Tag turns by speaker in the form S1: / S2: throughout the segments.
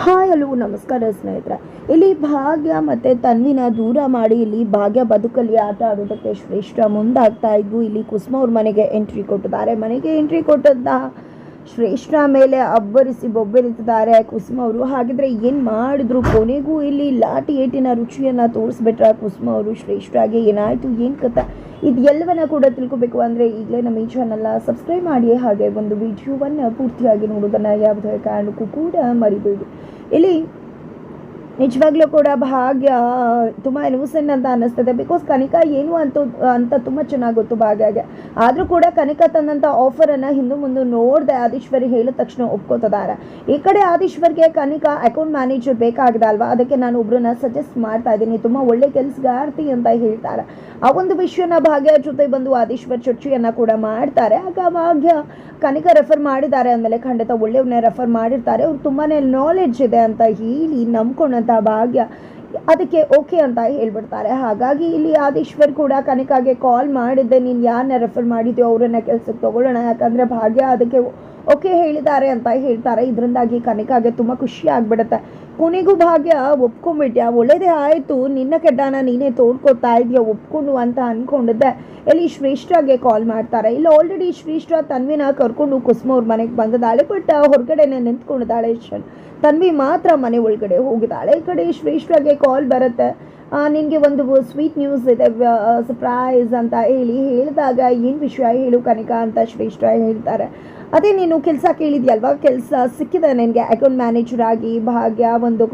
S1: Hi hello ನಮಸ್ಕಾರ ಸ್ನೇಹಿತರೆ. ಇಲ್ಲಿ ಭಾಗ್ಯ ಮತ್ತು ತನ್ವಿನ ದೂರ ಮಾಡಿ ಇಲ್ಲಿ ಭಾಗ್ಯ ಬದುಕಲ್ಲಿ ಆಟ ಆಡೋದಕ್ಕೆ ಶ್ರೇಷ್ಠ ಮುಂದಾಗ್ತಾ ಇದ್ದು, ಇಲ್ಲಿ ಕುಸುಮ ಅವ್ರ ಮನೆಗೆ ಎಂಟ್ರಿ ಕೊಟ್ಟಿದ್ದಾರೆ. ಮನೆಗೆ ಎಂಟ್ರಿ ಕೊಟ್ಟದ್ದ ಶ್ರೇಷ್ಠ ಮೇಲೆ ಅಬ್ಬರಿಸಿ ಬೊಬ್ಬರಿಸಿದ್ದಾರೆ ಕುಸುಮ ಅವರು. ಹಾಗಿದ್ರೆ ಏನು ಮಾಡಿದ್ರು? ಕೊನೆಗೂ ಇಲ್ಲಿ ಲಾಟಿ ಏಟಿನ ರುಚಿಯನ್ನು ತೋರಿಸ್ಬಿಟ್ರ ಕುಸುಮ ಅವರು. ಶ್ರೇಷ್ಠಾಗೆ ಏನಾಯಿತು? ಏನು ಕಥ? ಇದು ಎಲ್ಲವನ್ನ ಕೂಡ ತಿಳ್ಕೊಬೇಕು ಅಂದರೆ ಈಗಲೇ ನಮ್ಮ ಈ ಚಾನಲ್ನ ಸಬ್ಸ್ಕ್ರೈಬ್ ಮಾಡಿ ಹಾಗೆ ಒಂದು ವಿಡಿಯೋವನ್ನು ಪೂರ್ತಿಯಾಗಿ ನೋಡೋದನ್ನು ಯಾವುದೇ ಕಾರಣಕ್ಕೂ ಕೂಡ ಮರಿಬೇಡಿ. ಇಲ್ಲಿ ನಿಜವಾಗ್ಲೂ ಕೂಡ ಭಾಗ್ಯ ತುಂಬ ಇನ್ಸೆಂಟ್ ಅಂತ ಅನ್ನಿಸ್ತದೆ. ಬಿಕಾಸ್ ಕನಿಕಾ ಏನು ಅಂತ ಅಂತ ತುಂಬ ಚೆನ್ನಾಗಿ ಗೊತ್ತು ಭಾಗ್ಯಗೆ. ಆದರೂ ಕೂಡ ಕನಿಕಾ ತಂದಂಥ ಆಫರನ್ನು ಹಿಂದೆ ಮುಂದೆ ನೋಡಿದೆ ಆದೀಶ್ವರಿ ಹೇಳಿದ ತಕ್ಷಣ ಒಪ್ಕೋತಿದ್ದಾರೆ ಈ ಕಡೆ ಆದೀಶ್ವರ್ಗೆ ಕನಿಕಾ ಅಕೌಂಟ್ ಮ್ಯಾನೇಜರ್ ಬೇಕಾಗಿದೆ ಅಲ್ವಾ? ಅದಕ್ಕೆ ನಾನು ಒಬ್ರನ್ನ ಸಜೆಸ್ಟ್ ಮಾಡ್ತಾ ಇದ್ದೀನಿ. ತುಂಬ ಒಳ್ಳೆ ಕೆಲಸಗಾರ್ತಿ ಅಂತ ಹೇಳ್ತಾರೆ. ಆ ಒಂದು ವಿಷಯನ ಭಾಗ್ಯ ಜೊತೆ ಬಂದು ಆದೀಶ್ವರ್ ಚರ್ಚೆಯನ್ನು ಕೂಡ ಮಾಡ್ತಾರೆ. ಆಗ ಭಾಗ್ಯ ಕನಿಕಾ ರೆಫರ್ ಮಾಡಿದ್ದಾರೆ ಅಂದಮೇಲೆ ಖಂಡಿತ ಒಳ್ಳೆಯವ್ರನ್ನೇ ರೆಫರ್ ಮಾಡಿರ್ತಾರೆ. ಅವ್ರು ತುಂಬಾ ನಾಲೆಡ್ಜ್ ಇದೆ ಅಂತ ಹೇಳಿ ನಂಬ್ಕೊಂಡಂಥ ಭಾಗ್ಯ. ಅದಕ್ಕೆ ಓಕೆ ಅಂತ ಹೇಳ್ಬಿಡ್ತಾರೆ. ಹಾಗಾಗಿ ಇಲ್ಲಿ ಆದೀಶ್ವರ್ ಕೂಡ ಕನಕಾಗೆ ಕಾಲ್ ಮಾಡಿದ್ದೆ. ನೀನು ಯಾರನ್ನ ರೆಫರ್ ಮಾಡಿದ್ಯೋ ಅವರನ್ನ ಕೆಲಸಕ್ಕೆ ತಗೊಳ್ಳೋಣ. ಯಾಕಂದರೆ ಭಾಗ್ಯ ಅದಕ್ಕೆ ಓಕೆ ಹೇಳಿದ್ದಾರೆ ಅಂತ ಹೇಳ್ತಾರೆ. ಇದರಿಂದಾಗಿ ಕನಿಕಾಗೆ ತುಂಬ ಖುಷಿ ಆಗ್ಬಿಡುತ್ತೆ. ಕೊನೆಗೂ ಭಾಗ್ಯ, ಒಪ್ಕೊಂಡ್ಬಿಟ್ಯಾ? ಒಳ್ಳೇದೇ ಆಯಿತು. ನಿನ್ನ ಕೆಡ್ಡಾನ ನೀನೇ ತೋಡ್ಕೊತಾ ಇದೆಯಾ? ಒಪ್ಕೊಂಡು ಅಂತ ಅಂದ್ಕೊಂಡಿದ್ದೆ ಇಲ್ಲಿ ಶ್ರೇಷ್ಠಗೆ ಕಾಲ್ ಮಾಡ್ತಾರೆ. ಇಲ್ಲಿ ಆಲ್ರೆಡಿ ಶ್ರೇಷ್ಠ ತನ್ವಿನ ಕರ್ಕೊಂಡು ಕುಸುಮ ಅವ್ರ ಮನೆಗೆ ಬಂದಿದ್ದಾಳೆ. ಬಟ್ ಹೊರಗಡೆನೆ ನಿಂತ್ಕೊಂಡಿದ್ದಾಳೆ ತನ್ವಿ ಮಾತ್ರ ಮನೆ ಒಳಗಡೆ ಹೋಗಿದ್ದಾಳೆ. ಈ ಕಡೆ ಶ್ರೇಷ್ಠಗೆ ಕಾಲ್ ಬರುತ್ತೆ. ನಿನಗೆ ಒಂದು ಸ್ವೀಟ್ ನ್ಯೂಸ್ ಇದೆ ಸರ್ಪ್ರೈಸ್ ಅಂತ ಹೇಳಿ ಹೇಳಿದಾಗ ಏನು ವಿಷಯ ಹೇಳು ಕನಿಕಾ ಅಂತ ಶ್ರೇಷ್ಠ ಹೇಳ್ತಾರೆ. ಅದೇ ನೀನು ಕೆಲಸ ಕೇಳಿದ್ಯಲ್ವಾ? ಕೆಲಸ ಸಿಕ್ಕಿದೆ ನಿನಗೆ ಅಕೌಂಟ್ ಮ್ಯಾನೇಜರ್ ಆಗಿ ಭಾಗ್ಯ ಒಂದು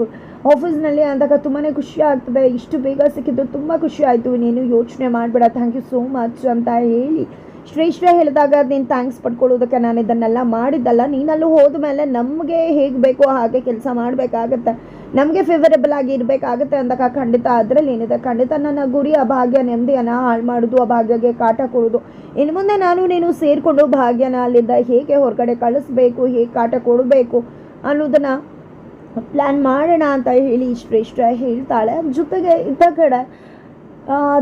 S1: ಆಫೀಸ್ನಲ್ಲಿ ಅಂದಾಗ ತುಂಬಾ ಖುಷಿ ಆಗ್ತದೆ, ಇಷ್ಟು ಬೇಗ ಸಿಕ್ಕಿದ್ದು ತುಂಬ ಖುಷಿ ಆಯಿತು, ನೀನು ಯೋಚನೆ ಮಾಡಬೇಡ ಥ್ಯಾಂಕ್ ಯು ಸೋ ಮಚ್ ಅಂತ ಹೇಳಿ. ಶ್ರೇಷ್ಠ ಹೇಳಿದಾಗ ನೀನು ಥ್ಯಾಂಕ್ಸ್ ಪಡ್ಕೊಳ್ಳೋದಕ್ಕೆ ನಾನು ಇದನ್ನೆಲ್ಲ ಮಾಡಿದ್ದಲ್ಲ, ನೀನಲ್ಲೂ ಹೋದ ಮೇಲೆ ನಮಗೆ ಹೇಗೆ ಬೇಕೋ ಹಾಗೆ ಕೆಲಸ ಮಾಡಬೇಕಾಗತ್ತೆ. ನಮಗೆ ಫೇವರೇಬಲ್ ಆಗಿ ಇರಬೇಕಾಗತ್ತೆ ಅಂದಾಗ ಖಂಡಿತ ಅದರಲ್ಲಿ ಏನಿದೆ? ಖಂಡಿತ ನನ್ನ ಗುರಿ, ಆ ಭಾಗ್ಯ ನೆಮ್ಮದಿಯನ್ನು ಹಾಳು ಮಾಡೋದು, ಆ ಭಾಗ್ಯಗೆ ಕಾಟ ಕೊಡೋದು. ಇನ್ನು ಮುಂದೆ ನಾನು ನೀನು ಸೇರಿಕೊಂಡು ಭಾಗ್ಯನ ಅಲ್ಲಿಂದ ಹೇಗೆ ಹೊರಗಡೆ ಕಳಿಸ್ಬೇಕು, ಹೇಗೆ ಕಾಟ ಕೊಡಬೇಕು ಅನ್ನೋದನ್ನು ಪ್ಲ್ಯಾನ್ ಮಾಡೋಣ ಅಂತ ಹೇಳಿ ಶ್ರೇಷ್ಠ ಹೇಳ್ತಾಳೆ. ಜೊತೆಗೆ ಇದ್ದ ಕಡೆ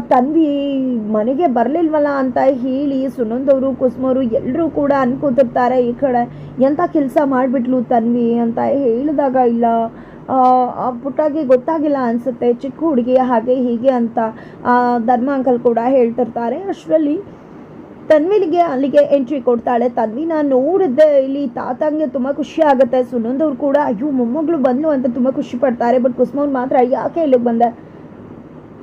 S1: ತನ್ವಿ ಮನೆಗೆ ಬರಲಿಲ್ವಲ್ಲ ಅಂತ ಹೇಳಿ ಸುನಂದವರು ಕುಸುಮವರು ಎಲ್ಲರೂ ಕೂಡ ಅನ್ಕೋತಿರ್ತಾರೆ ಈ ಕಡೆ. ಎಂಥ ಕೆಲಸ ಮಾಡಿಬಿಟ್ಲು ತನ್ವಿ ಅಂತ ಹೇಳಿದಾಗ ಇಲ್ಲ. ಆ, ಪುಟ್ಟಾಗಿ ಗೊತ್ತಾಗಿಲ್ಲ ಅನಿಸುತ್ತೆ ಚಿಕ್ಕ ಹುಡುಗಿ ಹಾಗೆ ಹೀಗೆ ಅಂತ. ಧರ್ಮ ಅಂಕಲ್ ಕೂಡ ಹೇಳ್ತಿರ್ತಾರೆ. ಅಷ್ಟರಲ್ಲಿ ತನ್ವಿಲಿಗೆ ಅಲ್ಲಿಗೆ ಎಂಟ್ರಿ ಕೊಡ್ತಾಳೆ. ತನ್ವಿನ ನೋಡಿದ್ದೆ ಇಲ್ಲಿ ತಾತಂಗೆ ತುಂಬ ಖುಷಿ ಆಗುತ್ತೆ. ಸುನಂದವ್ರು ಕೂಡ ಅಯ್ಯೋ ಮೊಮ್ಮಗಳು ಬಂದ್ಲು ಅಂತ ತುಂಬ ಖುಷಿ ಪಡ್ತಾರೆ ಬಟ್ ಕುಸುಮವ್ರು ಮಾತ್ರ ಯಾಕೆ ಇಲ್ಲಿಗೆ ಬಂದೆ?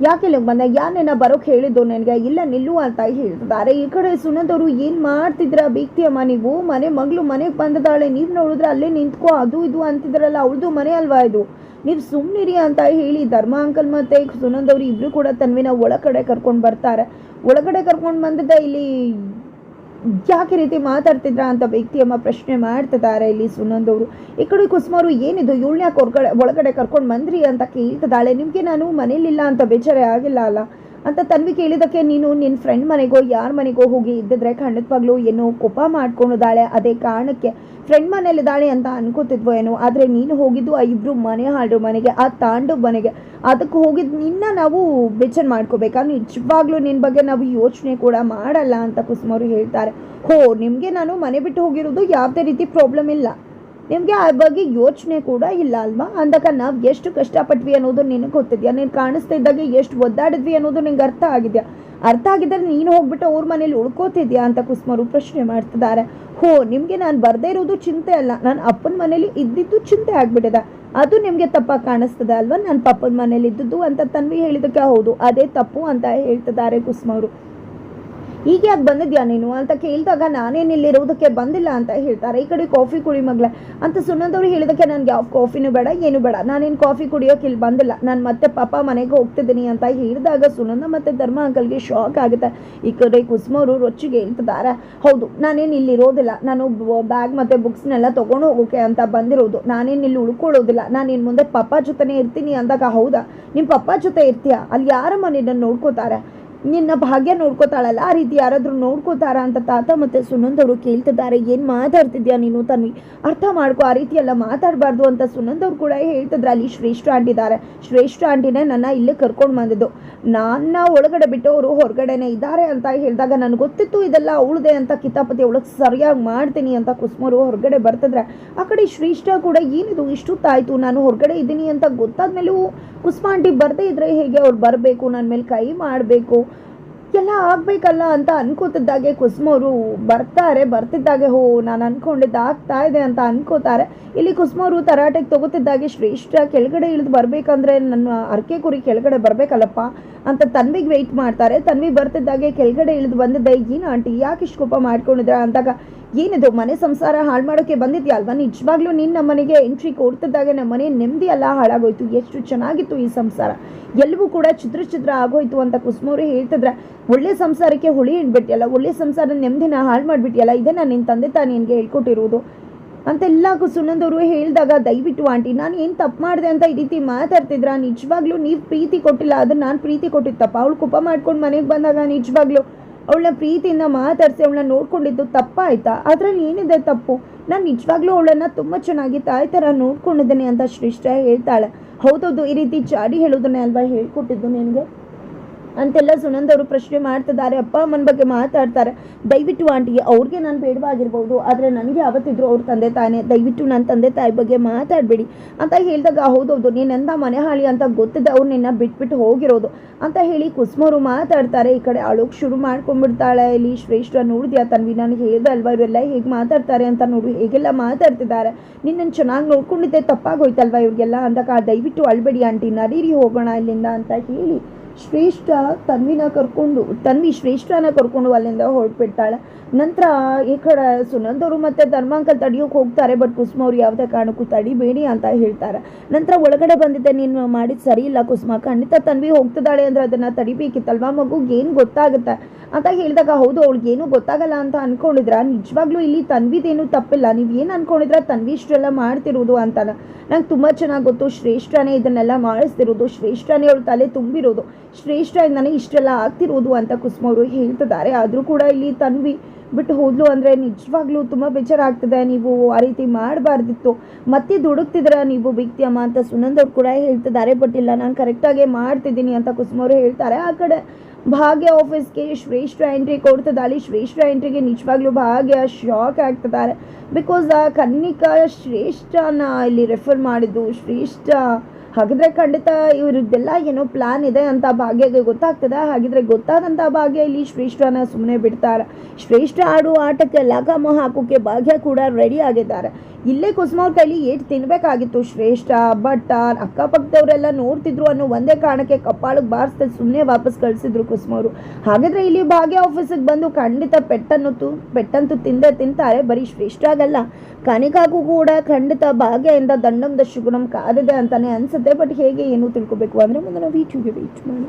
S1: ಯಾಕೆ ಇಲ್ಲಿಗೆ ಬಂದೆ? ಯಾರನ್ನ ಬರೋಕೆ ಹೇಳಿದ್ದು ನನಗೆ? ಇಲ್ಲ, ನಿಲ್ಲು ಅಂತ ಹೇಳ್ತಿದ್ದಾರೆ ಈ ಕಡೆ ಸುನಂದವರು ಏನು ಮಾಡ್ತಿದ್ರ ಬೀಗ್ತಿಯಮ್ಮ ನೀವು? ಮನೆ ಮಗಳು ಮನೆಗೆ ಬಂದಿದ್ದಾಳೆ ನೀವು ನೋಡಿದ್ರೆ ಅಲ್ಲೇ ನಿಂತ್ಕೋ, ಅದು ಇದು ಅಂತಿದ್ರಲ್ಲ, ಅವಳದು ಮನೆ ಅಲ್ವಾ ಇದು? ನೀವು ಸುಮ್ಮನಿರಿ ಅಂತ ಹೇಳಿ ಧರ್ಮ ಅಂಕಲ್ ಮತ್ತೆ ಸುನಂದವ್ರು ಇಬ್ರು ಕೂಡ ತನ್ವಿನ ಒಳಗಡೆ ಕರ್ಕೊಂಡು ಬರ್ತಾರೆ. ಒಳಗಡೆ ಕರ್ಕೊಂಡು ಬಂದಿದ್ದ ಇಲ್ಲಿ ಯಾಕೆ ರೀತಿ ಮಾತಾಡ್ತಿದ್ರ ಅಂತ ವ್ಯಕ್ತಿಯಮ್ಮ ಪ್ರಶ್ನೆ ಮಾಡ್ತಿದ್ದಾರೆ ಇಲ್ಲಿ ಸುನಂದವರು ಈ ಕಡೆ ಕುಸುಮಾರು ಏನಿದು? ಇವಳನ್ನ ಯಾಕೆ ಒಳಗಡೆ ಕರ್ಕೊಂಡು ಬಂದ್ರಿ ಅಂತ ಕೇಳ್ತಿದ್ದಾಳೆ. ನಿಮಗೆ ನಾನು ಮನೇಲಿಲ್ಲ ಅಂತ ಬೇಜಾರೇ ಆಗಿಲ್ಲ ಅಲ್ಲ? ಅಂತ ತನ್ವಿ ಕೇಳಿದಕ್ಕೆ ನೀನು ನಿನ್ನ ಫ್ರೆಂಡ್ ಮನೆಗೋ, ಯಾರ ಮನೆಗೋ ಹೋಗಿ ಇದ್ದಿದ್ರೆ ಖಂಡಿತವಾಗ್ಲೂ ಏನೋ ಕೋಪ ಮಾಡ್ಕೊಂಡಿದ್ದಾಳೆ. ಅದೇ ಕಾರಣಕ್ಕೆ ಫ್ರೆಂಡ್ ಮನೇಲಿದ್ದಾಳೆ ಅಂತ ಅನ್ಕೋತಿದ್ವೋ ಏನೋ. ಆದರೆ ನೀನು ಹೋಗಿದ್ದು ಆ ಇಬ್ರು ಮನೆ ಹಾಡ್ರು ಮನೆಗೆ, ಆ ತಾಂಡು ಮನೆಗೆ. ಅದಕ್ಕೆ ಹೋಗಿದ್ದು ನಿನ್ನ ನಾವು ಬೆಚ್ಚನ್ ಮಾಡ್ಕೋಬೇಕಾ? ನಿಜವಾಗ್ಲೂ ನಿನ್ನ ಬಗ್ಗೆ ನಾವು ಯೋಚನೆ ಕೂಡ ಮಾಡಲ್ಲ ಅಂತ ಕುಸುಮವರು ಹೇಳ್ತಾರೆ. ಹೋ, ನಿಮಗೆ ನಾನು ಮನೆ ಬಿಟ್ಟು ಹೋಗಿರೋದು ಯಾವುದೇ ರೀತಿ ಪ್ರಾಬ್ಲಮ್ ಇಲ್ಲ. ನಿಮಗೆ ಆ ಬಗ್ಗೆ ಯೋಚನೆ ಕೂಡ ಇಲ್ಲ ಅಲ್ವಾ? ಅಂದಾಗ ನಾವು ಎಷ್ಟು ಕಷ್ಟಪಟ್ವಿ ಅನ್ನೋದು ನಿನಗೆ ಗೊತ್ತಿದ್ಯಾ? ನೀನು ಕಾಣಿಸ್ತಾ ಇದ್ದಾಗ ಎಷ್ಟು ಒದ್ದಾಡಿದ್ವಿ ಅನ್ನೋದು ನಿಂಗೆ ಅರ್ಥ ಆಗಿದೆಯಾ? ಅರ್ಥ ಆಗಿದ್ದರೆ ನೀನು ಹೋಗ್ಬಿಟ್ಟು ಅವ್ರ ಮನೇಲಿ ಉಳ್ಕೋತಿದ್ಯಾ ಅಂತ ಕುಸುಮರು ಪ್ರಶ್ನೆ ಮಾಡ್ತಿದ್ದಾರೆ. ಹೋ, ನಿಮಗೆ ನಾನು ಬರದೇ ಇರೋದು ಚಿಂತೆ ಅಲ್ಲ. ನಾನು ಅಪ್ಪನ ಮನೇಲಿ ಇದ್ದಿದ್ದು ಚಿಂತೆ ಆಗ್ಬಿಟ್ಟಿದೆ. ಅದು ನಿಮಗೆ ತಪ್ಪಾಗಿ ಕಾಣಿಸ್ತದೆ ಅಲ್ವಾ? ನಾನು ಪಪ್ಪನ ಮನೇಲಿ ಇದ್ದದ್ದು ಅಂತ ತನ್ವಿ ಹೇಳಿದಕ್ಕೆ ಹೌದು. ಅದೇ ತಪ್ಪು ಅಂತ ಹೇಳ್ತಿದ್ದಾರೆ ಕುಸುಮವರು ಈಗ ಯಾಕೆ ಬಂದಿದ್ಯಾ ನೀನು? ಅಂತ ಕೇಳಿದಾಗ ನಾನೇನು ಇಲ್ಲಿರೋದಕ್ಕೆ ಬಂದಿಲ್ಲ ಅಂತ ಹೇಳ್ತಾರೆ. ಈ ಕಡೆ ಕಾಫಿ ಕುಡಿ ಮಗ್ಲೆ ಅಂತ ಸುನಂದವ್ರು ಹೇಳಿದಕ್ಕೆ ನನಗೆ ಯಾವ ಕಾಫಿನೂ ಬೇಡ, ಏನು ಬೇಡ. ನಾನೇನು ಕಾಫಿ ಕುಡಿಯೋಕೆ ಇಲ್ಲಿ ಬಂದಿಲ್ಲ. ನಾನು ಮತ್ತೆ ಪಾಪ ಮನೆಗೆ ಹೋಗ್ತಿದ್ದೀನಿ ಅಂತ ಹೇಳಿದಾಗ ಸುನಂದ ಮತ್ತು ಧರ್ಮ ಅಂಕಲ್ಗೆ ಶಾಕ್ ಆಗುತ್ತೆ. ಈ ಕಡೆ ಕುಸುಮವರು ರೊಚ್ಚಿಗೆ ಹೇಳ್ತಿದ್ದಾರೆ. ಹೌದು, ನಾನೇನು ಇಲ್ಲಿ ಇರೋದಿಲ್ಲ ನಾನು ಬ್ಯಾಗ್ ಮತ್ತು ಬುಕ್ಸ್ನೆಲ್ಲ ತೊಗೊಂಡು ಹೋಗೋಕೆ ಅಂತ ಬಂದಿರೋದು. ನಾನೇನು ಇಲ್ಲಿ ಉಳ್ಕೊಳ್ಳೋದಿಲ್ಲ. ನಾನು ಇನ್ನು ಮುಂದೆ ಪಪ್ಪ ಜೊತೆನೇ ಇರ್ತೀನಿ ಅಂದಾಗ ಹೌದಾ? ನಿಮ್ಮ ಪಪ್ಪ ಜೊತೆ ಇರ್ತೀಯಾ? ಅಲ್ಲಿ ಯಾರಮ್ಮ ನಿನ್ನನ್ನು ನೋಡ್ಕೋತಾರೆ? ನಿನ್ನ ಭಾಗ್ಯ ನೋಡ್ಕೋತಾಳಲ್ಲ? ಆ ರೀತಿ ಯಾರಾದರೂ ನೋಡ್ಕೋತಾರ ಅಂತ ತಾತ ಮತ್ತು ಸುನಂದ್ ಅವರು ಕೇಳ್ತಿದ್ದಾರೆ. ಏನು ಮಾತಾಡ್ತಿದ್ಯಾ ನೀನು ತನ್ವಿ? ಅರ್ಥ ಮಾಡ್ಕೊ, ಆ ರೀತಿ ಎಲ್ಲ ಮಾತಾಡಬಾರ್ದು ಅಂತ ಸುನಂದ್ ಅವ್ರು ಕೂಡ ಹೇಳ್ತಿದ್ರು. ಅಲ್ಲಿ ಶ್ರೇಷ್ಠ ಆಂಟಿ ಇದ್ದಾರೆ ಶ್ರೇಷ್ಠ ಆಂಟಿನೇ ನನ್ನ ಇಲ್ಲೇ ಕರ್ಕೊಂಡು ಬಂದಿದ್ದು. ನನ್ನ ಒಳಗಡೆ ಬಿಟ್ಟು ಅವರು ಹೊರಗಡೆನೆ ಇದ್ದಾರೆ ಅಂತ ಹೇಳಿದಾಗ ನನಗೆ ಗೊತ್ತಿತ್ತು, ಇದೆಲ್ಲ ಅವಳದೆ ಅಂತ ಕಿತಾಪತಿ ಅವಳಗೆ ಸರಿಯಾಗಿ ಮಾಡ್ತೀನಿ ಅಂತ ಕುಸುಮರು ಹೊರಗಡೆ ಬರ್ತಿದ್ರೆ. ಆ ಕಡೆ ಶ್ರೇಷ್ಠ ಕೂಡ ಏನಿದು, ಇಷ್ಟೊತ್ತಾಯ್ತು, ನಾನು ಹೊರಗಡೆ ಇದ್ದೀನಿ ಅಂತ ಗೊತ್ತಾದ್ಮೇಲೂ ಕುಸುಮ ಆಂಟಿ ಬರದೇ ಇದ್ರೆ ಹೇಗೆ ಅವ್ರು ಬರಬೇಕು? ನನ್ನ ಮೇಲೆ ಕೈ ಮಾಡಬೇಕು. ಎಲ್ಲ ಆಗ್ಬೇಕಲ್ಲ ಅಂತ ಅನ್ಕೋತಿದ್ದಾಗೆ ಕುಸುಮವರು ಬರ್ತಾರೆ, ಬರ್ತಿದ್ದಾಗೆ, ಹೋ, ನಾನು ಅನ್ಕೊಂಡಿದ್ದು ಆಗ್ತಾ ಇದೆ ಅಂತ ಅನ್ಕೋತಾರೆ. ಇಲ್ಲಿ ಕುಸುಮವರು ತರಾಟೆಗೆ ತಗೋತಿದ್ದಾಗೆ, ಶ್ರೇಷ್ಠ ಕೆಳಗಡೆ ಇಳಿದು ಬರ್ಬೇಕಂದ್ರೆ ನನ್ನ ಅರ್ಕೆ ಕುರಿ ಕೆಳಗಡೆ ಬರಬೇಕಲ್ಲಪ್ಪ ಅಂತ ತನ್ವಿಗೆ ವೆಯ್ಟ್ ಮಾಡ್ತಾರೆ. ತನ್ವಿ ಬರ್ತಿದ್ದಾಗೆ ಕೆಳಗಡೆ ಇಳಿದು ಬಂದಿದ್ದೆ ಏನು ಆಂಟಿ, ಯಾಕೆ ಇಷ್ಟು ಕೋಪ ಮಾಡ್ಕೊಂಡಿದ್ರ ಅಂದಾಗ ಏನಿದು? ಮನೆ ಸಂಸಾರ ಹಾಳು ಮಾಡೋಕ್ಕೆ ಬಂದಿದ್ಯಾ ಅಲ್ವಾ ನಿಜವಾಗ್ಲೂ ನೀನು ನಮ್ಮ ಮನೆಗೆ ಎಂಟ್ರಿ ಕೊಡ್ತಿದ್ದಾಗ ನಮ್ಮ ಮನೆ ನೆಮ್ಮದಿ ಎಲ್ಲ ಹಾಳಾಗೋಯ್ತು. ಎಷ್ಟು ಚೆನ್ನಾಗಿತ್ತು ಈ ಸಂಸಾರ. ಎಲ್ಲವೂ ಕೂಡ ಚಿತ್ರ ಚಿತ್ರ ಆಗೋಯ್ತು ಅಂತ ಕುಸುಮವ್ರು ಹೇಳ್ತಿದ್ರೆ, ಒಳ್ಳೆ ಸಂಸಾರಕ್ಕೆ ಹುಳಿ ಇಡ್ಬಿಟ್ಟಿಯಲ್ಲ ಒಳ್ಳೆ ಸಂಸಾರ ನೆಮ್ಮದಿನ ಹಾಳು ಮಾಡಿಬಿಟ್ಟಿಯಲ್ಲ ಇದೇ ನಾನು ನಿನ್ನ ತಂದೆ ತಾನು ನಿನಗೆ ಹೇಳ್ಕೊಟ್ಟಿರೋದು? ಅಂತೆಲ್ಲ ಸುನಂದವರು ಹೇಳಿದಾಗ, ದಯವಿಟ್ಟು ಆಂಟಿ, ನಾನು ಏನು ತಪ್ಪು ಮಾಡಿದೆ ಅಂತ ಈ ರೀತಿ ಮಾತಾಡ್ತಿದ್ರ? ನಿಜವಾಗ್ಲೂ ನೀವು ಪ್ರೀತಿ ಕೊಟ್ಟಿಲ್ಲ, ಅದನ್ನು ನಾನು ಪ್ರೀತಿ ಕೊಟ್ಟಿತ್ತಪ್ಪ ಅವಳು ಕುಪ ಮಾಡ್ಕೊಂಡು ಮನೆಗೆ ಬಂದಾಗ ನಿಜವಾಗ್ಲೂ ಅವಳನ್ನ ಪ್ರೀತಿಯಿಂದ ಮಾತಾಡಿಸಿ ಅವಳನ್ನ ನೋಡ್ಕೊಂಡಿದ್ದು ತಪ್ಪಾಯ್ತಾ? ಅದ್ರಲ್ಲಿ ಏನಿದೆ ತಪ್ಪು? ನಾನು ನಿಜವಾಗ್ಲೂ ಅವಳನ್ನ ತುಂಬ ಚೆನ್ನಾಗಿ ತಾಯಿ ಥರ ನೋಡ್ಕೊಂಡಿದ್ದೇನೆ ಅಂತ ಶ್ರೇಷ್ಠ ಹೇಳ್ತಾಳೆ. ಹೌದೌದು, ಈ ರೀತಿ ಚಾಡಿ ಹೇಳೋದನ್ನೇ ಅಲ್ವಾ ಹೇಳ್ಕೊಟ್ಟಿದ್ದು ನಿನಗೆ? ಅಂತೆಲ್ಲ ಸುನಂದವರು ಪ್ರಶ್ನೆ ಮಾಡ್ತಿದ್ದಾರೆ. ಅಪ್ಪ ಅಮ್ಮನ ಬಗ್ಗೆ ಮಾತಾಡ್ತಾರೆ. ದಯವಿಟ್ಟು ಆಂಟಿ ಅವ್ರಿಗೆ ನಾನು ಬೇಡವಾಗಿರ್ಬೋದು. ಆದರೆ ನನಗೆ ಯಾವತ್ತಿದ್ರು ಅವ್ರ ತಂದೆ ತಾನೇ ದಯವಿಟ್ಟು ನನ್ನ ತಂದೆ ತಾಯಿ ಬಗ್ಗೆ ಮಾತಾಡಬೇಡಿ ಅಂತ ಹೇಳಿದಾಗ, ಹೌದೌದು ನೀನೆಂದ ಮನೆ ಹಾಳಿ ಅಂತ ಗೊತ್ತಿದೆ ಅವ್ರು ನಿನ್ನ ಬಿಟ್ಬಿಟ್ಟು ಹೋಗಿರೋದು ಅಂತ ಹೇಳಿ ಕುಸುಮರು ಮಾತಾಡ್ತಾರೆ. ಈ ಕಡೆ ಅಳೋಕೆ ಶುರು ಮಾಡ್ಕೊಂಡ್ಬಿಡ್ತಾಳೆ. ಇಲ್ಲಿ ಶ್ರೇಷ್ಠ ನೋಡಿದ್ಯಾ ತನ್ವಿ? ನನಗೆ ಹೇಳ್ದೆ ಅಲ್ವಾ, ಇವರೆಲ್ಲ ಹೇಗೆ ಮಾತಾಡ್ತಾರೆ ಅಂತ ನೋಡು ಹೇಗೆಲ್ಲ ಮಾತಾಡ್ತಿದ್ದಾರೆ? ನಿನ್ನನ್ನು ಚೆನ್ನಾಗಿ ನೋಡ್ಕೊಂಡಿದ್ದೆ, ತಪ್ಪಾಗೋಯ್ತಲ್ವಾ ಇವ್ರಿಗೆಲ್ಲ? ಅಂದಾಗ, ದಯವಿಟ್ಟು ಅಳ್ಬೇಡಿ ಆಂಟಿ, ನಡೀರಿ ಹೋಗೋಣ ಇಲ್ಲಿಂದ ಅಂತ ಹೇಳಿ ಶ್ರೇಷ್ಠ ತನ್ವಿನ ಕರ್ಕೊಂಡು, ತನ್ವಿ ಶ್ರೇಷ್ಠನ ಕರ್ಕೊಂಡು ಅಲ್ಲಿಂದ ಹೊರಟ್ಬಿಡ್ತಾಳೆ ನಂತರ ಈ ಕಡೆ ಸುನಂದ್ ಮತ್ತು ಮತ್ತೆ ಧರ್ಮಾಂಕಲ್ ತಡಿಯೋಕೆ ಹೋಗ್ತಾರೆ ಬಟ್ ಕುಸುಮ ಅವ್ರು ಯಾವುದೇ ಕಾರಣಕ್ಕೂ ತಡಿಬೇಡಿ ಅಂತ ಹೇಳ್ತಾರೆ. ನಂತರ ಒಳಗಡೆ ಬಂದಿದ್ದೆ, ನೀನು ಮಾಡಿದ್ದು ಸರಿ ಇಲ್ಲ ಕುಸುಮ, ಖಂಡಿತ ತನ್ವಿ ಹೋಗ್ತಿದ್ದಾಳೆ ಅಂದರೆ ಅದನ್ನು ತಡಿಬೇಕಿತ್ತಲ್ವಾ? ಮಗುಗೆ ಏನು ಗೊತ್ತಾಗುತ್ತೆ? ಅಂತ ಹೇಳಿದಾಗ, ಹೌದು, ಅವ್ಳಿಗೆ ಏನೂ ಗೊತ್ತಾಗಲ್ಲ ಅಂತ ಅಂದ್ಕೊಂಡಿದ್ರ ನಿಜವಾಗ್ಲೂ ಇಲ್ಲಿ ತನ್ವಿದೇನು ತಪ್ಪಿಲ್ಲ. ನೀವು ಏನು ಅನ್ಕೊಂಡಿದ್ರ ತನ್ವಿ ಇಷ್ಟೆಲ್ಲ ಮಾಡ್ತಿರೋದು ಅಂತ ನಂಗೆ ತುಂಬ ಚೆನ್ನಾಗಿ ಗೊತ್ತು. ಶ್ರೇಷ್ಠನೇ ಇದನ್ನೆಲ್ಲ ಮಾಡಿಸ್ತಿರೋದು. ಶ್ರೇಷ್ಠನೇ ಅವಳು ತಲೆ ತುಂಬಿರೋದು. ಶ್ರೇಷ್ಠದಿಂದನೇ ಇಷ್ಟೆಲ್ಲ ಆಗ್ತಿರೋದು ಅಂತ ಕುಸುಮ ಅವರು ಹೇಳ್ತಿದ್ದಾರೆ. ಆದರೂ ಕೂಡ ಇಲ್ಲಿ ತನ್ವಿ ಬಿಟ್ಟು ಹೋದ್ಲು ಅಂದರೆ ನಿಜವಾಗ್ಲೂ ತುಂಬ ಬೇಜಾರಾಗ್ತದೆ. ನೀವು ಆ ರೀತಿ ಮಾಡಬಾರ್ದಿತ್ತು. ಮತ್ತೆ ದುಡುಕ್ತಿದ್ರ ನೀವು ವ್ಯಕ್ತಿ ಅಮ್ಮ ಅಂತ ಸುನಂದ್ ಅವ್ರು ಕೂಡ ಹೇಳ್ತಿದ್ದಾರೆ. ಬಟ್ ಇಲ್ಲ, ನಾನು ಕರೆಕ್ಟಾಗೆ ಮಾಡ್ತಿದ್ದೀನಿ ಅಂತ ಕುಸುಮ ಅವರು ಹೇಳ್ತಾರೆ. ಆ ಕಡೆ ಭಾಗ್ಯ ಆಫೀಸ್ಗೆ ಶ್ರೇಷ್ಠ ಎಂಟ್ರಿ ಕೊಡ್ತಿದ್ದಾಳೆ ಶ್ರೇಷ್ಠ ಎಂಟ್ರಿಗೆ ನಿಜವಾಗ್ಲೂ ಭಾಗ್ಯ ಶಾಕ್ ಆಗ್ತಿದ್ದಾರೆ. ಬಿಕಾಸ್ ಆ ಕನ್ನಿಕಾ ಶ್ರೇಷ್ಠನ ಇಲ್ಲಿ ರೆಫರ್ ಮಾಡಿದ್ದು, ಶ್ರೇಷ್ಠ ಹಾಗಿದ್ರೆ ಖಂಡಿತ ಇವ್ರದ್ದೆಲ್ಲ ಏನೋ ಪ್ಲಾನ್ ಇದೆ ಅಂತ ಭಾಗ್ಯಗೆ ಗೊತ್ತಾಗ್ತದೆ. ಹಾಗಿದ್ರೆ ಗೊತ್ತಾದಂಥ ಭಾಗ್ಯ ಇಲ್ಲಿ ಶ್ರೇಷ್ಠನ ಸುಮ್ಮನೆ ಬಿಡ್ತಾರೆ. ಶ್ರೇಷ್ಠ ಆಡುವ ಆಟಕ್ಕೆ ಲಗಾಮ ಹಾಕೋಕೆ ಭಾಗ್ಯ ಕೂಡ ರೆಡಿ ಆಗಿದ್ದಾರೆ. ಇಲ್ಲೇ ಕುಸುಮ ಅವ್ರ ಕೈಲಿ ಏಟ್ ತಿನ್ಬೇಕಾಗಿತ್ತು ಶ್ರೇಷ್ಠ ಬಟ್ ಅಕ್ಕಪಕ್ಕದವರೆಲ್ಲ ನೋಡ್ತಿದ್ರು ಅನ್ನೋ ಒಂದೇ ಕಾರಣಕ್ಕೆ ಕಪ್ಪಾಳಕ್ಕೆ ಬಾರಿಸ್ದೆ ಸುಮ್ಮನೆ ವಾಪಸ್ ಕಳಿಸಿದ್ರು ಕುಸುಮ ಅವರು ಹಾಗಾದ್ರೆ ಇಲ್ಲಿ ಭಾಗ್ಯ ಆಫೀಸಿಗೆ ಬಂದು ಖಂಡಿತ ಪೆಟ್ಟನ್ನು ತು ಪೆಟ್ಟಂತೂ ತಿಂದೇ ತಿಂತಾರೆ, ಬರೀ ಶ್ರೇಷ್ಠ ಆಗಲ್ಲ. ಕನಿಕಾಗೂ ಕೂಡ ಖಂಡಿತ ಭಾಗ್ಯದಿಂದ ದಂಡಂ ದಶಗುಣಂ ಕಾದಿದೆ ಅಂತಲೇ ಅನಿಸುತ್ತೆ, ಬಟ್ ಹೇಗೆ ಏನು ತಿಳ್ಕೊಬೇಕು. ಅಂದರೆ ಮುಂದಿನ ವೀಡಿಯೋಗೆ ವೆಯ್ಟ್ ಮಾಡಿ